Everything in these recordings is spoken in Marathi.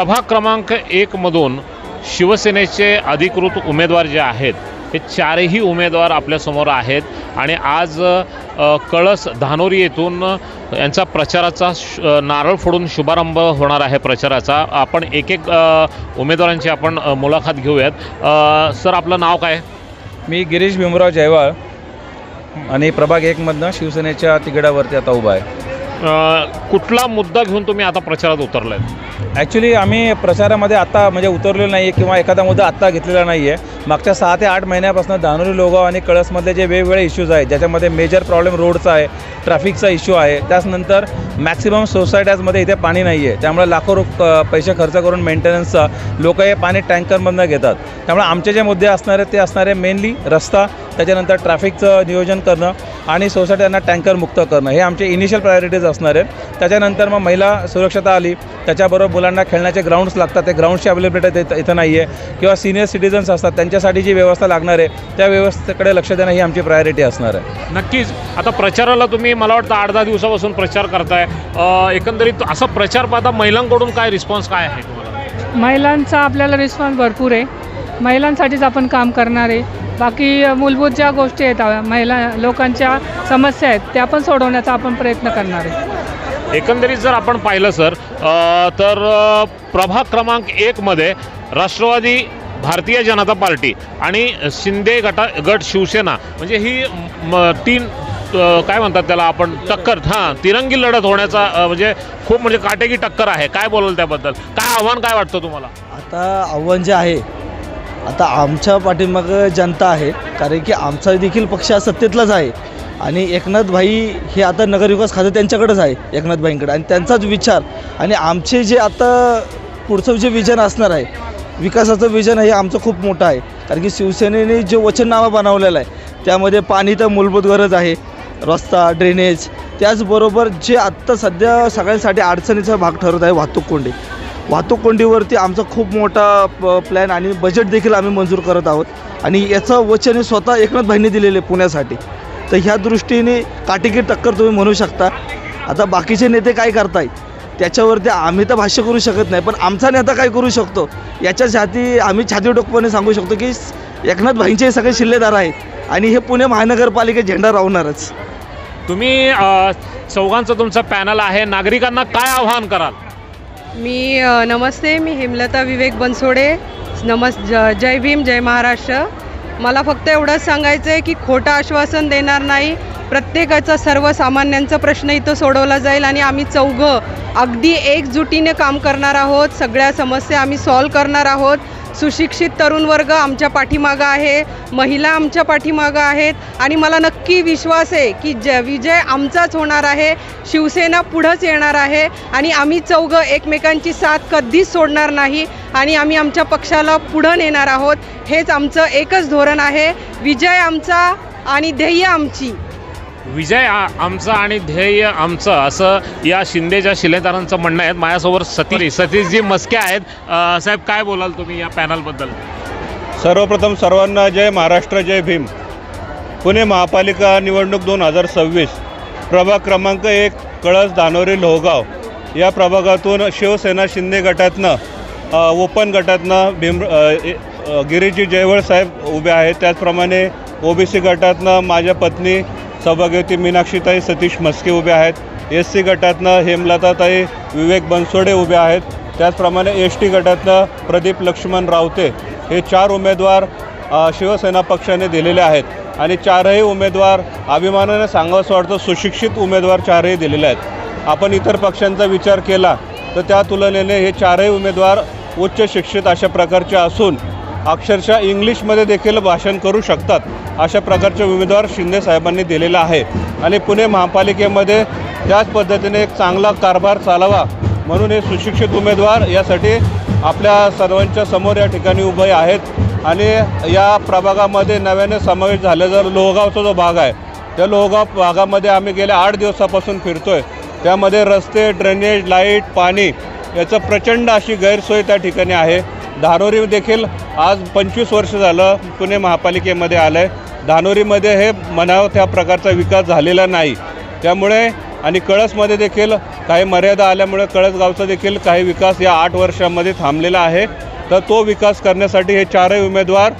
प्रभाग क्रमांक एकमधून शिवसेनेचे अधिकृत उमेदवार जे आहेत हे चारही उमेदवार आपल्यासमोर आहेत. आणि आज कळस धानोरी येथून यांचा प्रचाराचा श- नारळ फोडून शुभारंभ होणार आहे प्रचाराचा. आपण एक एक उमेदवारांची आपण मुलाखत घेऊयात. सर आपलं नाव काय? मी गिरीश भीमराव जयवाळ आणि प्रभाग एकमधनं शिवसेनेच्या तिकिटावरती आता उभा आहे. कुठला मुद्दा घेऊन तुम्ही आता प्रचारात उतरला आहे ॲक्च्युली आम्ही प्रचारामध्ये आत्ता म्हणजे उतरलेलो नाही आहे किंवा एखादा मुद्दा आत्ता घेतलेला नाही आहे मागच्या सहा ते आठ महिन्यापासून धानोरी लोगाव आणि कळसमधले जे वेगवेगळे इश्यूज आहेत ज्याच्यामध्ये मेजर प्रॉब्लेम रोडचा आहे ट्रॅफिकचा इश्यू आहे त्याचनंतर मॅक्सिमम सोसायट्याजमध्ये इथे पाणी नाही आहे त्यामुळे लाखो रुप पैसे खर्च करून मेंटेनन्सचा लोक हे पाणी टँकरमधनं घेतात. त्यामुळे आमचे जे मुद्दे असणार आहेत ते असणारे मेनली रस्ता त्याच्यानंतर ट्रॅफिकचं नियोजन करणं आणि सोसायट्यांना टँकर मुक्त करणं हे आमचे इनिशियल प्रायोरिटीज असणार आहेत. त्याच्यानंतर मग महिला सुरक्षता आली त्याच्याबरोबर मुलांना खेळण्याचे ग्राउंड्स लागतात ते ग्राउंडची अवेलेबिलिटी इथं इथं नाही आहे किंवा सिनियर सिटीजन्स असतात त्यांच्यासाठी जी व्यवस्था लागणार आहे त्या व्यवस्थेकडे लक्ष देणं ही आमची प्रायोरिटी असणार आहे. नक्कीच. आता प्रचाराला तुम्ही मला वाटतं आठ दहा दिवसापासून प्रचार करताय. अ, एकंदरीत असा प्रचार पाहता महिलांकडून काय रिस्पॉन्स काय आहे तुम्हाला? महिलांचा आपल्याला रिस्पॉन्स भरपूर आहे. महिलांसाठीच आपण काम करणार आहे. बाकी मूलभूत ज्या गोष्टी आहेत महिला लोकांच्या समस्या आहेत त्या पण सोडवण्याचा आपण प्रयत्न करणार आहे. एकंदरीत जर आपण पाहिलं सर तर प्रभाग क्रमांक एकमध्ये राष्ट्रवादी भारतीय जनता पार्टी आणि शिंदे गटा गट शिवसेना म्हणजे ही तीन काय म्हणतात त्याला आपण टक्कर हां तिरंगी लढत होण्याचा म्हणजे खूप म्हणजे काटेकी टक्कर आहे. काय बोलाल त्याबद्दल? काय आव्हान काय वाटतं तुम्हाला? आता आव्हान जे आहे आता आमच्या पाठीमागं जनता आहे कारण की आमचा देखील पक्ष हा सत्तेतलाच आहे. आणि एकनाथ भाई हे आता नगरविकास खातं त्यांच्याकडेच आहे एकनाथ भाईंकडे आणि त्यांचाच विचार आणि आमचे जे आता पुढचं जे विजन असणार आहे विकासाचं विजन हे आमचं खूप मोठं आहे. कारण की शिवसेनेने जे वचननामा बनवलेला आहे त्यामध्ये पाणी तर मूलभूत गरज आहे रस्ता ड्रेनेज त्याचबरोबर जे आत्ता सध्या सगळ्यांसाठी अडचणीचा भाग ठरत आहे वाहतूक कोंडी. वाहतूक कोंडीवरती आमचा खूप मोठा प प्लॅन आणि बजेट देखील आम्ही मंजूर करत आहोत. आणि याचं वचन हे स्वतः एकनाथ भाईंनी दिलेले आहे पुण्यासाठी. तर ह्या दृष्टीने काटेकी टक्कर तुम्ही म्हणू शकता. आता बाकीचे नेते काय करताय? त्याच्यावरती आम्ही तर भाष्य करू शकत नाही पण आमचा नेता काय करू शकतो? याच्या छाती आम्ही छाती टोकपणे सांगू शकतो की एकनाथ भाईंचे हे सगळे शिल्लेदार आहेत आणि हे पुणे महानगरपालिकेत झेंडा राहणारच तुम्ही चौघांचं तुमचं पॅनल आहे. नागरिकांना काय आव्हान कराल? मी नमस्ते मी हेमलता विवेक बनसोडे. नमस् ज जय भीम जय महाराष्ट्र. मला फक्त एवढंच सांगायचं आहे की खोटं आश्वासन देणार नाही. प्रत्येकाचा सर्वसामान्यांचा प्रश्न इथं सोडवला जाईल आणि आम्ही चौघं अगदी एकजुटीने काम करणार आहोत. सगळ्या समस्या आम्ही सॉल्व करणार आहोत. सुशिक्षित तरुण वर्ग आमच्या पाठीमागं आहे. महिला आमच्या पाठीमागं आहेत. आणि मला नक्की विश्वास आहे की ज विजय आमचाच होणार आहे. शिवसेना पुढंच येणार आहे. आणि आम्ही चौघं एकमेकांची साथ कधीच सोडणार नाही. आणि आम्ही आमच्या पक्षाला पुढं नेणार आहोत. हेच आमचं एकच धोरण आहे. विजय आमचा आणि ध्येय आमची. विजय आमचा आणि ध्येय आमचं असं या शिंदेच्या शिलेदारांचं म्हणणं आहे. माझ्यासोबत सतीश सतीशजी मस्के आहेत. साहेब काय बोलाल तुम्ही या पॅनलबद्दल सर्वप्रथम सर्वांना जय महाराष्ट्र जय भीम. पुणे महापालिका निवडणूक दोन हजार सव्वीस प्रभाग क्रमांक एक कळस धानोरी लोहगाव. या प्रभागातून शिवसेना शिंदे गटातनं ओपन गटातनं भीम ए- गिरीजी जयवळ साहेब उभे आहेत. त्याचप्रमाणे ओबीसी गटातनं माझ्या पत्नी सौभाग्यवती मीनाक्षीताई सतीश मस्के उभे आहेत. एस सी गटातनं हेमलताताई विवेक बनसोडे उभे आहेत. त्याचप्रमाणे एस टी गटातनं प्रदीप लक्ष्मण रावते हे चार उमेदवार शिवसेना पक्षाने दिलेले आहेत. आणि चारही उमेदवार अभिमानाने सांगावंसं वाटतं सुशिक्षित उमेदवार चारही दिलेले आहेत. आपण इतर पक्षांचा विचार केला तर त्या तुलनेने हे चारही उमेदवार उच्च शिक्षित अशा प्रकारचे असून अक्षरशः इंग्लिशमध्ये देखील भाषण करू शकतात अशा प्रकारचे उमेदवार शिंदे साहेबांनी दिलेला आहे. आणि पुणे महापालिकेमध्ये त्याच पद्धतीने एक चांगला कारभार चालावा म्हणून हे सुशिक्षित उमेदवार यासाठी आपल्या सर्वांच्या समोर या ठिकाणी उभे आहेत. आणि या प्रभागामध्ये नव्याने समावेश झालेला लोहगावचा जो भाग आहे त्या लोहगाव भागामध्ये आम्ही गेल्या आठ दिवसापासून फिरतो आहे त्यामध्ये रस्ते ड्रेनेज लाइट पाणी याचं प्रचंड अशी गैरसोय त्या ठिकाणी आहे. धानोरी देखील आज पंचवीस वर्ष झालं पुणे महापालिकेमध्ये आलं आहे धानोरीमध्ये हे म्हणावं त्या प्रकारचा विकास झालेला नाही. त्यामुळे आणि कळसमध्ये देखील काही मर्यादा आल्यामुळे कळसगावचा देखील काही विकास या आठ वर्षामध्ये थांबलेला आहे. तर तो विकास करण्यासाठी हे चारही उमेदवार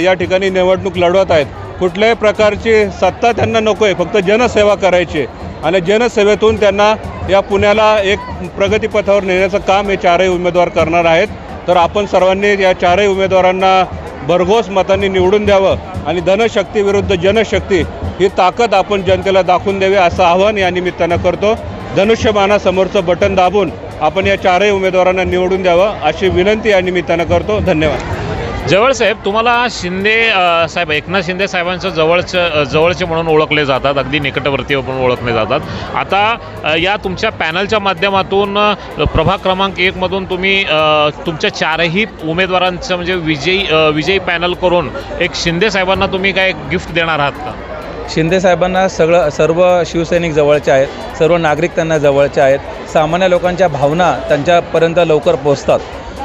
या ठिकाणी निवडणूक लढवत आहेत. कुठल्याही प्रकारची सत्ता त्यांना नको आहे फक्त जनसेवा करायची आणि जनसेवेतून त्यांना या पुण्याला एक प्रगतीपथावर नेण्याचं काम हे चारही उमेदवार करणार आहेत. तर आपण सर्वांनी या चारही उमेदवारांना भरघोस मतांनी निवडून द्यावं आणि धनशक्ती विरुद्ध जनशक्ती ही ताकद आपण जनतेला दाखवून द्यावी असं आवाहन या निमित्तानं करतो. धनुष्यबाणासमोरचं बटन दाबून आपण या चारही उमेदवारांना निवडून द्यावं अशी विनंती या निमित्तानं करतो. धन्यवाद. जवळ साहेब तुम्हाला शिंदे साहेब एकनाथ शिंदे साहेबांचं जवळचं जवळचे म्हणून ओळखले जातात अगदी निकटवर्तीय म्हणून ओळखले जातात. आता या तुमच्या पॅनलच्या माध्यमातून प्रभाग क्रमांक एकमधून तुम्ही तुमच्या चारही उमेदवारांचं म्हणजे विजयी विजयी पॅनल करून एक शिंदे साहेबांना तुम्ही काय गिफ्ट देणार आहात का? शिंदे साहेबांना सगळं सर्व शिवसैनिक जवळचे आहेत सर्व नागरिक त्यांना जवळचे आहेत. सामान्य लोकांच्या भावना त्यांच्यापर्यंत लवकर पोचतात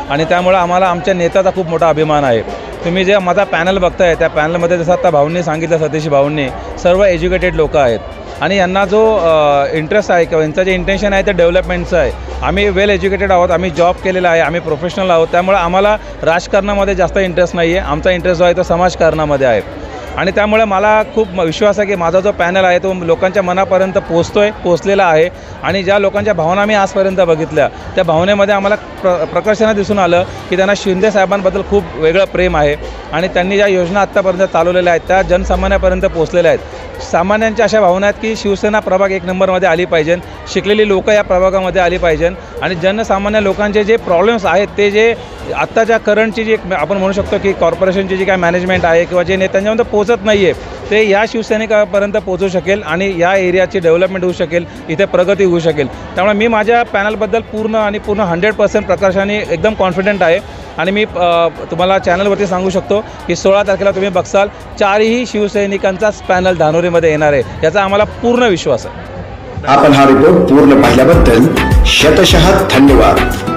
आणि त्यामुळं आम्हाला आमच्या नेत्याचा खूप मोठा अभिमान आहे. तुम्ही जे माझा पॅनल बघताय त्या पॅनलमध्ये जसं आता भाऊंनी सांगितलं सतीश भाऊंनी सर्व एज्युकेटेड लोक आहेत. आणि यांना जो इंटरेस्ट आहे किंवा यांचं जे इंटेन्शन आहे ते डेव्हलपमेंटचं आहे. आम्ही वेल एज्युकेटेड आहोत आम्ही जॉब केलेला आहे आम्ही प्रोफेशनल आहोत. त्यामुळे आम्हाला राजकारणामध्ये जास्त इंटरेस्ट नाही आहे आमचा इंटरेस्ट जो आहे तो समाजकारणामध्ये आहे. आणि त्यामुळे मला खूप विश्वास आहे की माझा जो पॅनल आहे तो लोकांच्या मनापर्यंत पोचतो आहे पोचलेला आहे. आणि ज्या लोकांच्या भावना मी आजपर्यंत बघितल्या त्या भावनेमध्ये आम्हाला प्र प्रकर्षानं दिसून आलं की त्यांना शिंदे साहेबांबद्दल खूप वेगळं प्रेम आहे. आणि त्यांनी ज्या योजना आत्तापर्यंत चालवलेल्या आहेत त्या जनसामान्यापर्यंत पोचलेल्या आहेत. सामान्यांच्या अशा भावना आहेत की शिवसेना प्रभाग एक नंबरमध्ये आली पाहिजे शिकलेली लोकं या प्रभागामध्ये आली पाहिजे. आणि जनसामान्य लोकांचे जे प्रॉब्लेम्स आहेत ते जे आत्ताच्या करंटची जी एक आपण म्हणू शकतो की कॉर्पोरेशनची जी काय मॅनेजमेंट आहे किंवा जे नेत्यांच्यामध्ये पोचत नाही आहे ते या शिवसैनिकापर्यंत पोचू शकेल आणि या एरियाची डेव्हलपमेंट होऊ शकेल इथे प्रगती होऊ शकेल. त्यामुळे मी माझ्या पॅनलबद्दल पूर्ण आणि पूर्ण हंड्रेड पर्सेंट प्रकाशाने एकदम कॉन्फिडंट आहे. आणि मी तुम्हाला चॅनलवरती सांगू शकतो की सोळा तारखेला तुम्ही बघसाल चारही शिवसैनिकांचाच पॅनल धानोरीमध्ये येणार आहे. याचा आम्हाला पूर्ण विश्वास आहे. आपण हा रिपोर्ट पूर्ण पाहिल्याबद्दल शतशः धन्यवाद.